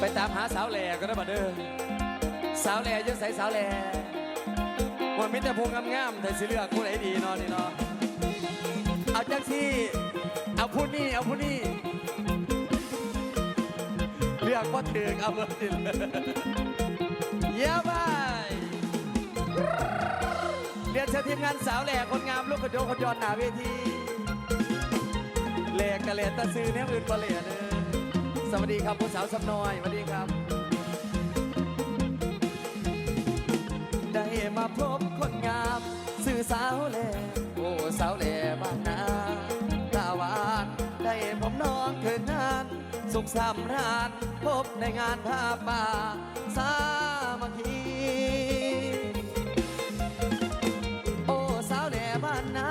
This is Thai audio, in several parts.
ไปตามหาสาวแหล่ก็ได้บ่เด้อสาวแหล่อยังใส่สาวแหล่ว่ามิตรพงงามๆแต่สิเลือกผู้ไหนดีเนาะนี่เนาะเอาจังที่เอาผู้นี้เอาผู้นี้เลือกว่าถึงเอาเบอร์ดิเยี่ยมไปเรียนเชิญทีมงานสาวแหล่คนงามลูกกระโจกคนยอนหนาเวทีแหล่กะเหล่ตะซื้อเนี่ยอื่นบ่เหล่เด้อ สวัสดีครับผู้สาวสำน้อยสวัสดีครับ ได้มาพบคนงามสื่อสาวแหล่โอ้สาวแหล่บ้านนาตาหวานได้ผมน้องเถิดนานสุขสำราญพบในงานผ้าป่าสามัคคีโอ้สาวแหล่บ้านนา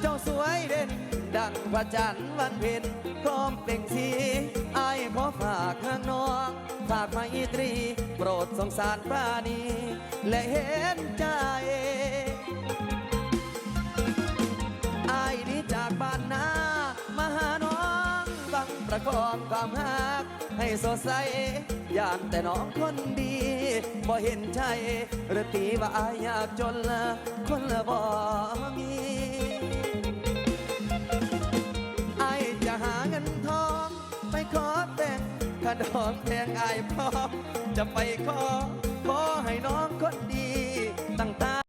เจ้าสวยเด่น ดังพระจันทร์วันเพ็ญพร้อมเปล่งสีไอายขอฝากข้างนองฝากไมตรี โปรดสงสารปราณี และเห็นใจไอายนี้จากบ้านนามาหาน้องบังประกอบความหัก ให้สดใสยานแต่น้องคนดีบ่เห็นใจหรือตีว่าอายากจนละคนละบ่มี ขอแต่งขนมแทงไอายพร้อมจะไปขอ ขอให้น้องคนดี